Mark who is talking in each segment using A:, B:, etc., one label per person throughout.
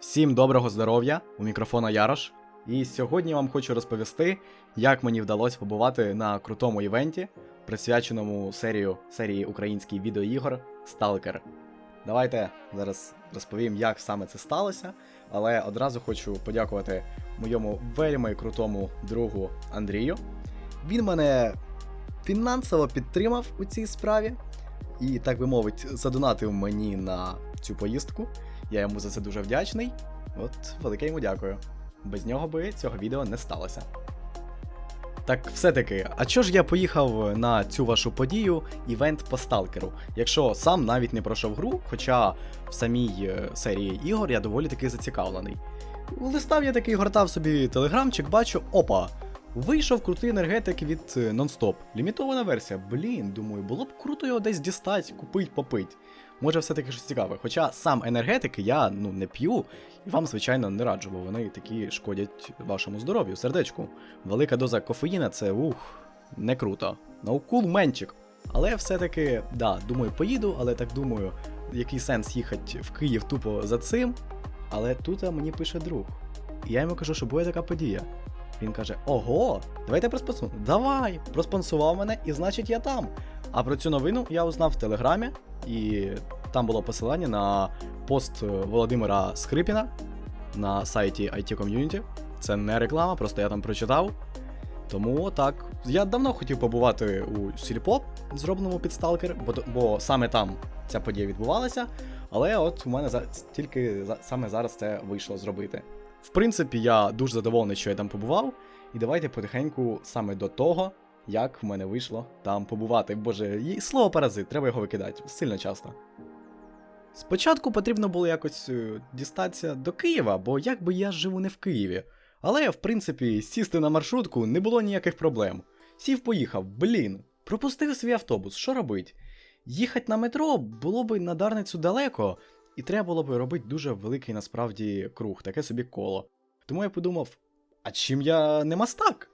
A: Всім доброго здоров'я! У мікрофона Ярош. І сьогодні вам хочу розповісти, як мені вдалося побувати на крутому івенті, присвяченому серію серії українських відеоігор Stalker. Давайте зараз розповім, як саме це сталося, але одразу хочу подякувати моєму вельми крутому другу Андрію. Він мене фінансово підтримав у цій справі і, так би мовити, задонатив мені на цю поїздку. Я йому за це дуже вдячний. От велике йому дякую. Без нього би цього відео не сталося. Так все-таки, а чого ж я поїхав на цю вашу подію, івент по сталкеру, якщо сам навіть не пройшов гру, хоча в самій е, серії ігор я доволі таки зацікавлений. Листав я такий гортав собі телеграмчик, бачу, опа, вийшов крутий енергетик від е, Nonstop. Лімітована версія. Блін, думаю, було б круто його десь дістати, купить, попить. Може, все-таки щось цікаве. Хоча сам енергетики я ну не п'ю, і вам, звичайно, не раджу, бо вони такі шкодять вашому здоров'ю, сердечку. Велика доза кофеїна це ух, не круто. Наукул менчик. Але все-таки, да, думаю, поїду, але так думаю, який сенс їхати в Київ тупо за цим. Але тут мені пише друг. І я йому кажу, що буде така подія. Він каже: Ого, давайте проспонсуємо. Давай! Проспонсував мене, і значить я там. А про цю новину я узнав в Телеграмі, і там було посилання на пост е, Володимира Скрипіна на сайті IT Community. Це не реклама, просто я там прочитав. Тому так, я давно хотів побувати у Сільпо, зробленому під Сталкер, бо, бо саме там ця подія відбувалася. Але от у мене за, тільки за, саме зараз це вийшло зробити. В принципі, я дуже задоволений, що я там побував, і давайте потихеньку саме до того, як в мене вийшло там побувати. Боже, слово паразит, треба його викидати сильно часто. Спочатку потрібно було якось е, дістатися до Києва, бо якби я живу не в Києві. Але, в принципі, сісти на маршрутку не було ніяких проблем. Сів поїхав, блін, пропустив свій автобус, що робить? Їхати на метро було би на Дарницю далеко, і треба було б робити дуже великий насправді круг, таке собі коло. Тому я подумав: а чим я не мастак?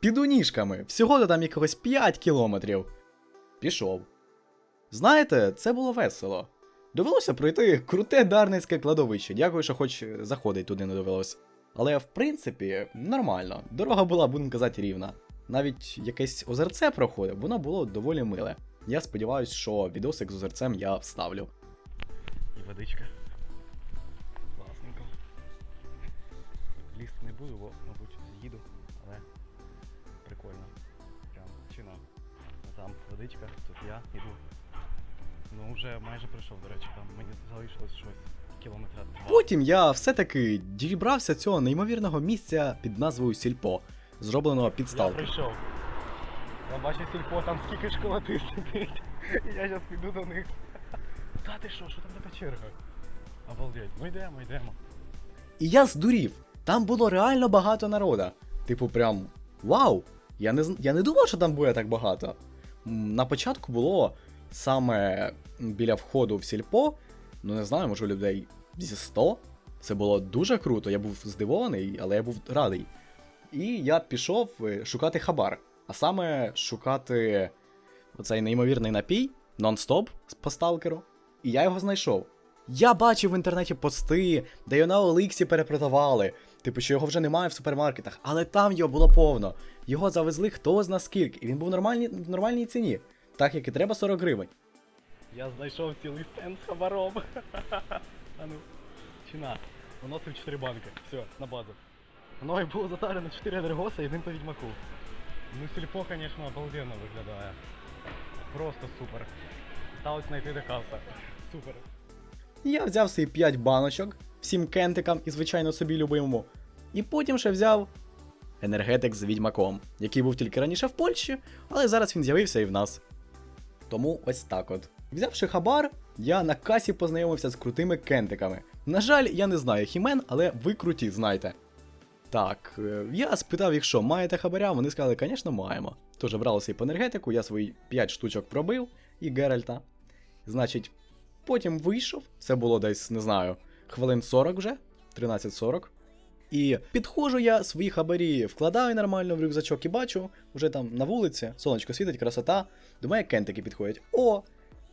A: Піду ніжками, всього до там якогось 5 кілометрів. Пішов. Знаєте, це було весело. Довелося пройти круте дарницьке кладовище. Дякую, що хоч заходить туди не довелось. Але в принципі, нормально. Дорога була, будемо казати, рівна. Навіть якесь озерце проходив, воно було доволі миле. Я сподіваюся, що відосик з озерцем я вставлю. Водичка. Класненько. Лізти не буду, бо, мабуть, з'їду, але прикольно. Прям чина. Там водичка, тут я іду. Ну, вже майже прийшов, до речі, там мені залишилось щось кілометра два. Потім я все-таки дібрався цього неймовірного місця під назвою Сільпо, зробленого під
B: Я прийшов. Я бачу сільпо, там скільки школоти сидить. І я зараз піду до них. Ти що, що там така черга? Обалдеть, ну йдемо, йдемо.
A: І я здурів. Там було реально багато народа. Типу, прям вау! Я не, я не думав, що там буде так багато. На початку було саме біля входу в сільпо, ну не знаю, може людей зі 100. Це було дуже круто, я був здивований, але я був радий. І я пішов е, шукати хабар, а саме шукати оцей неймовірний напій нон-стоп по сталкеру. І я його знайшов. Я бачив в інтернеті пости, де його на Оликсі перепродавали. Типу, що його вже немає в супермаркетах, але там його було повно. Його завезли хто зна скільки, і він був в нормальній, в нормальній ціні, так як і треба 40 гривень.
B: Я знайшов цілий стенд з хабаром. А ну, чина. Виносив 4 банки. Все, на базу. Мною було затарено 4 енергоса і один по відьмаку. Ну сільпо, звісно, обалденно виглядає. Просто супер. Сталося знайти до. Супер.
A: Я взяв свої 5 баночок, всім кентикам і, звичайно, собі любимому. І потім ще взяв енергетик з відьмаком, який був тільки раніше в Польщі, але зараз він з'явився і в нас. Тому ось так от. Взявши хабар, я на касі познайомився з крутими кентиками. На жаль, я не знаю хімен, але ви круті, знайте. Так, е, я спитав їх, що маєте хабаря, вони сказали, звісно, маємо. Тож бралися і по енергетику, я свої 5 штучок пробив і Геральта. Значить, потім вийшов, це було десь, не знаю, хвилин 40 вже, 13.40. І підходжу я свої хабарі, вкладаю нормально в рюкзачок і бачу, вже там на вулиці, сонечко світить, красота. До мене кентики підходять. О!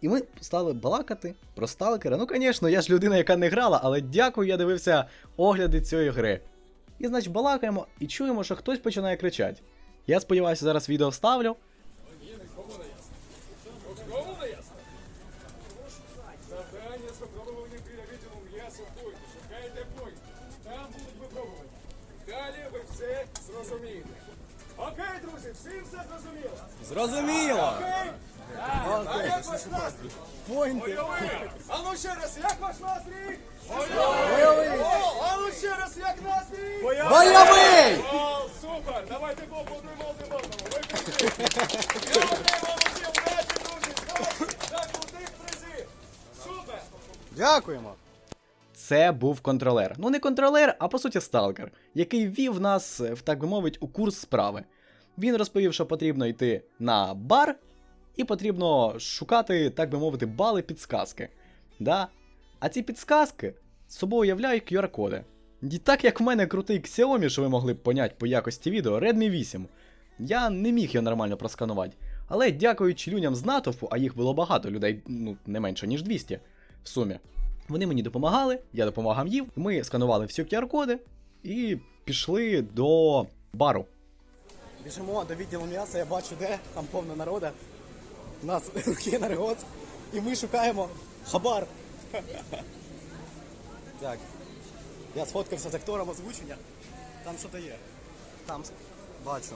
A: І ми стали балакати про сталкера. Ну, звісно, я ж людина, яка не грала, але дякую, я дивився огляди цієї гри. І, значить, балакаємо і чуємо, що хтось починає кричати. Я сподіваюся, зараз відео вставлю.
C: З випробування біля відділу поймі. Шукайте пойму. Там будуть випробування. Далі ви все зрозумієте. Окей, друзі, всім все зрозуміло?
A: Зрозуміло!
C: Окей? А як ваш настрій? Бойовий! А ну ще раз, як ваш настрій? Бойовий! О, а ну ще раз, як настрій?
A: Бойовий!
C: О, супер! Давайте поаплодуємо один одному. Ви. Я
B: Дякуємо!
A: Це був контролер. Ну не контролер, а по суті сталкер, який ввів нас, так би мовить, у курс справи. Він розповів, що потрібно йти на бар, і потрібно шукати, так би мовити, бали підсказки. Да? А ці підсказки з собою уявляють QR-коди. І так як в мене крутий Xiaomi, що ви могли б поняти по якості відео, Redmi 8, я не міг його нормально просканувати. Але дякуючи людям з натовпу, а їх було багато людей, ну не менше ніж 200 в сумі. Вони мені допомагали, я допомагав їм. Ми сканували всі QR-коди і пішли до бару.
B: Біжимо до відділу м'яса, я бачу де, там повно народу. У нас кінергоц. І ми шукаємо хабар. Так. Я сфоткався з актором озвучення. Там що-то є. Там бачу.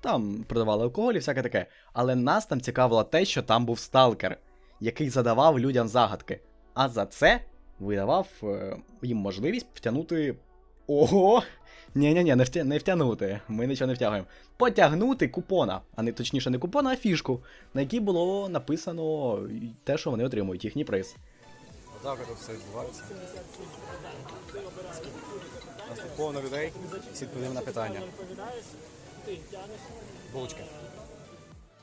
A: Там продавали алкоголь і всяке таке. Але нас там цікавило те, що там був сталкер, який задавав людям загадки. А за це видавав е, їм можливість втягнути. Ого! Ні-ні-ні, не, втя... не втягнути. Ми нічого не втягуємо. Потягнути купона, а не точніше не купона, а фішку, на якій було написано те, що вони отримують, їхній приз.
B: Отак от все відбувається. Нас тут повно людей. Всі відповіли на питання. Булочки.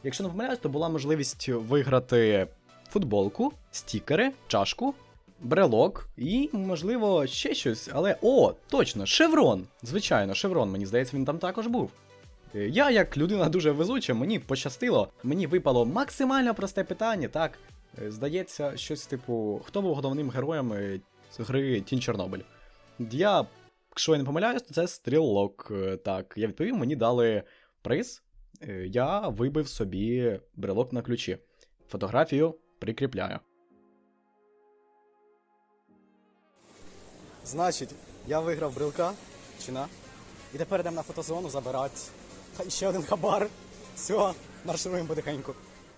A: Якщо не помиляюсь, то була можливість виграти футболку, стікери, чашку, брелок і, можливо, ще щось. Але о, точно, шеврон. Звичайно, шеврон, мені здається, він там також був. Е, Я, як людина дуже везуча, мені пощастило. Мені випало максимально просте питання, так. Е, Здається, щось типу, хто був головним героєм е, з гри Тінь Чорнобиль? Я, якщо я не помиляюсь, то це стрілок. Е, Так, я відповів, мені дали приз. Е, Я вибив собі брелок на ключі. Фотографію прикріпляю.
B: Значить, я виграв брелка, чина. І тепер йдемо на фотозону забирати. Ха- ще один хабар. Все, маршируємо потихеньку.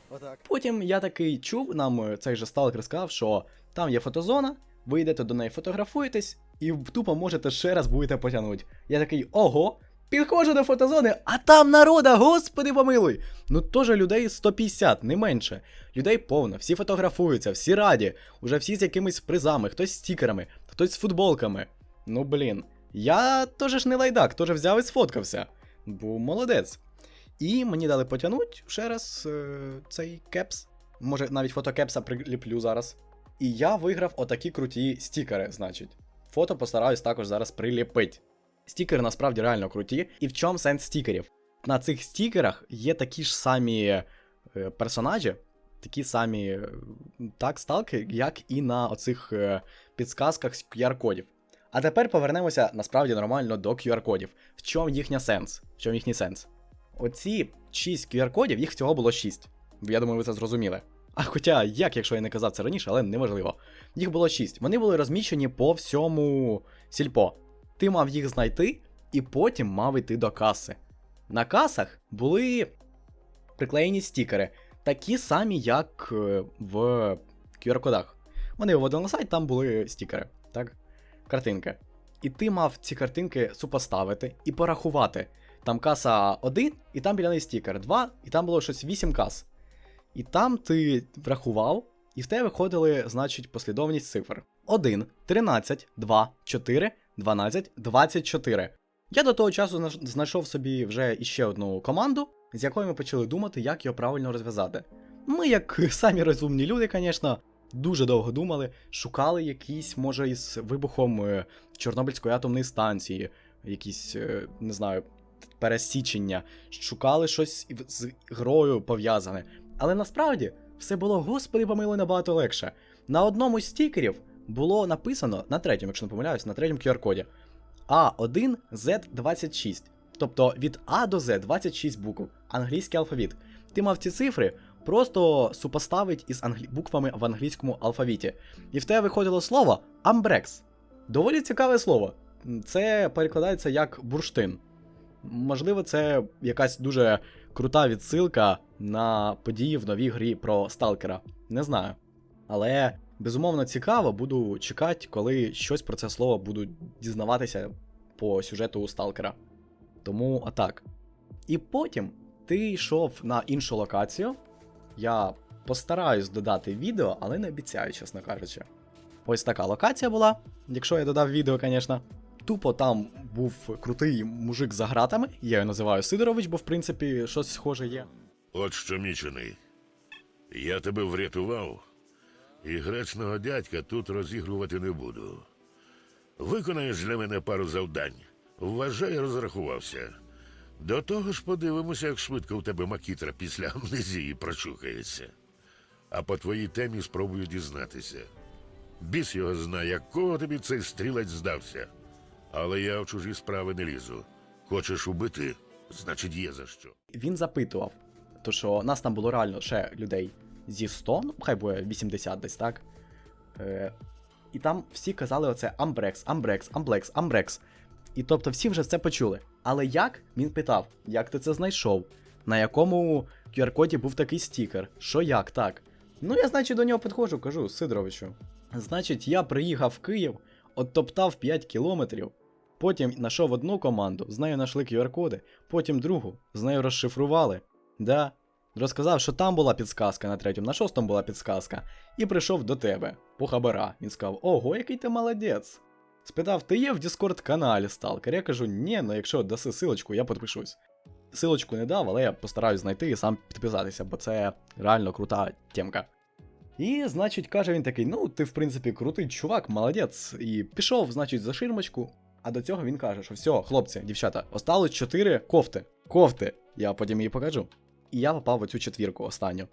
B: Отак.
A: Потім я такий чув, нам е, цей же сталкер сказав, що там є фотозона, ви йдете до неї фотографуєтесь, і тупо можете ще раз будете потягнути. Я такий, ого, підходжу до фотозони, а там народа, господи помилуй! Ну теж людей 150, не менше. Людей повно, всі фотографуються, всі раді, уже всі з якимись призами, хтось з стікерами, хтось з футболками. Ну блін, я теж ж не лайдак, теж взяв і сфоткався. Був молодець. І мені дали потягнути ще раз е, цей кепс. Може, навіть фото кепса приліплю зараз. І я виграв отакі круті стікери, значить. Фото постараюсь також зараз приліпити. Стікери насправді реально круті. І в чому сенс стікерів? На цих стікерах є такі ж самі е, персонажі, такі самі е, так, сталки, як і на оцих е, підсказках з QR-кодів. А тепер повернемося насправді нормально до QR-кодів. В чому їхня сенс? В чому їхній сенс? Оці 6 QR-кодів, їх всього було 6. Я думаю, ви це зрозуміли. А хоча, як, якщо я не казав це раніше, але неважливо. Їх було 6. Вони були розміщені по всьому сільпо. Ти мав їх знайти і потім мав йти до каси. На касах були приклеєні стікери, такі самі, як е, в QR-кодах. Вони виводили на сайт, там були стікери, так? Картинки. І ти мав ці картинки супоставити і порахувати. Там каса 1, і там біля неї стікер 2, і там було щось 8 кас. І там ти врахував, і в тебе виходили, значить, послідовність цифр: 1, 13, 2, 4, 12, 24. Я до того часу знайшов собі вже іще одну команду, з якою ми почали думати, як його правильно розв'язати. Ми, як самі розумні люди, звісно, дуже довго думали, шукали якісь, може, із вибухом е, Чорнобильської атомної станції, якісь, е, не знаю, пересічення, шукали щось з грою пов'язане. Але насправді все було, господи, помилуй набагато легше. На одному з стікерів було написано на третьому, якщо не помиляюсь, на третьому QR-коді А1Z26. Тобто від А до З 26 букв, англійський алфавіт. Ти мав ці цифри просто супоставити із англі... буквами в англійському алфавіті. І в тебе виходило слово Амбрекс. Доволі цікаве слово. Це перекладається як бурштин. Можливо, це якась дуже крута відсилка на події в новій грі про Сталкера. Не знаю. Але безумовно цікаво, буду чекати, коли щось про це слово буду дізнаватися по сюжету Сталкера. Тому атак. І потім ти йшов на іншу локацію. Я постараюсь додати відео, але не обіцяю, чесно кажучи. Ось така локація була, якщо я додав відео, звісно. Тупо там був крутий мужик за гратами, я його називаю Сидорович, бо в принципі щось схоже є.
D: От що мічений. Я тебе врятував, і гречного дядька тут розігрувати не буду. Виконаєш для мене пару завдань. Вважай, розрахувався. До того ж подивимося, як швидко у тебе макітра після амнезії прочухається. А по твоїй темі спробую дізнатися. Біс його знає, якого тобі цей стрілець здався. Але я в чужі справи не лізу. Хочеш убити, значить є за що.
A: Він запитував, то що нас там було реально ще людей зі 100, ну хай буде 80 десь так. Е, і там всі казали оце Амбрекс, Амбрекс, Амблекс, Амбрекс. І тобто всі вже це почули. Але як? Він питав, як ти це знайшов? На якому QR-коді був такий стікер? Що як так? Ну я, значить, до нього підходжу, кажу, Сидоровичу. Значить, я приїхав в Київ, оттоптав 5 кілометрів, потім знайшов одну команду, з нею знайшли QR-коди, потім другу, з нею розшифрували. Да. Розказав, що там була підсказка на третьому, на шостому була підсказка, і прийшов до тебе, по хабара. Він сказав: Ого, який ти молодець. Спитав, ти є в Discord каналі Сталкер? Я кажу, ні, ну якщо даси силочку, я підпишусь. Силочку не дав, але я постараюсь знайти і сам підписатися, бо це реально крута темка. І, значить, каже він такий: ну, ти, в принципі, крутий чувак, молодець. І пішов, значить, за ширмочку. А до цього він каже, що все, хлопці, дівчата, осталось 4 кофти. Кофти. Я потім її покажу. І я попав в оцю четвірку останню.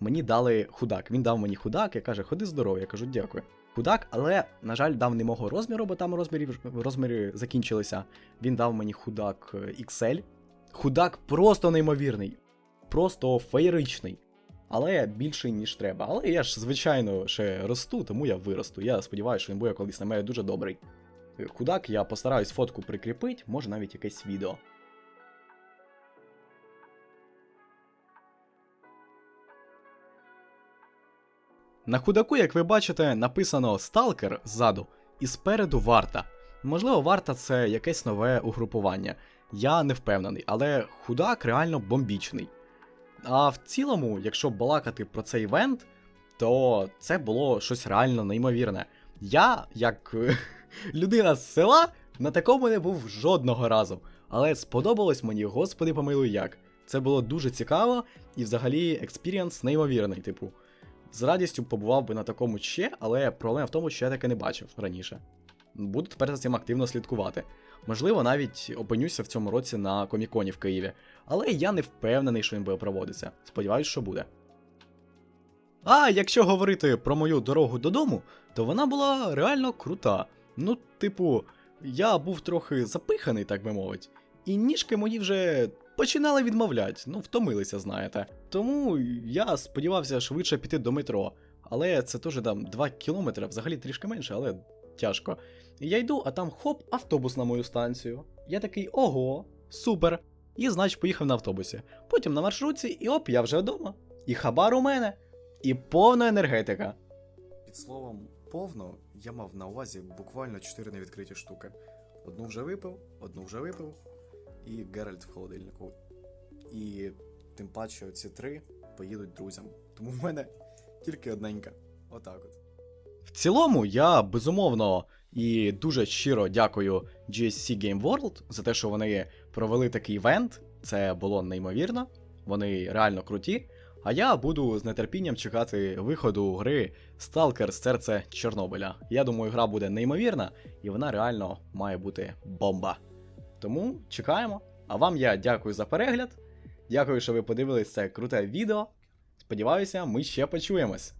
A: Мені дали худак. Він дав мені худак, я каже, ходи здоровий, я кажу, дякую. Худак, але, на жаль, дав не мого розміру, бо там розмірів, розміри закінчилися. Він дав мені худак е, XL. Худак просто неймовірний, просто феєричний. Але більший, ніж треба. Але я ж, звичайно, ще росту, тому я виросту. Я сподіваюся, що він буде колись на мене дуже добрий. Худак, я постараюсь фотку прикріпити, може навіть якесь відео. На худаку, як ви бачите, написано Сталкер ззаду і спереду варта. Можливо, варта це якесь нове угрупування. Я не впевнений, але худак реально бомбічний. А в цілому, якщо балакати про цей івент, то це було щось реально неймовірне. Я, як людина з села, на такому не був жодного разу. Але сподобалось мені, господи помилуй як. Це було дуже цікаво, і взагалі експірієнс неймовірний, типу. З радістю побував би на такому ще, але проблема в тому, що я таке не бачив раніше. Буду тепер за цим активно слідкувати. Можливо, навіть опинюся в цьому році на коміконі в Києві, але я не впевнений, що він буде проводитися. Сподіваюсь, що буде. А якщо говорити про мою дорогу додому, то вона була реально крута. Ну, типу, я був трохи запиханий, так би мовити, і ніжки мої вже починали відмовляти, ну, втомилися, знаєте. Тому я сподівався швидше піти до метро. Але це теж там 2 кілометри, взагалі трішки менше, але тяжко. Я йду, а там хоп, автобус на мою станцію. Я такий ого, супер. І значить поїхав на автобусі. Потім на маршрутці, і оп, я вже вдома. І хабар у мене, і повна енергетика.
E: Під словом повно я мав на увазі буквально 4 невідкриті штуки. Одну вже випив, одну вже випив, і Геральт в холодильнику. І тим паче ці три поїдуть друзям. Тому в мене тільки одненька. Отак от.
A: В цілому, я безумовно і дуже щиро дякую GSC Game World за те, що вони провели такий івент. Це було неймовірно. Вони реально круті. А я буду з нетерпінням чекати виходу гри Stalker Серце Чорнобиля. Я думаю, гра буде неймовірна, і вона реально має бути бомба. Тому чекаємо. А вам я дякую за перегляд. Дякую, що ви подивились це круте відео. Сподіваюся, ми ще почуємось.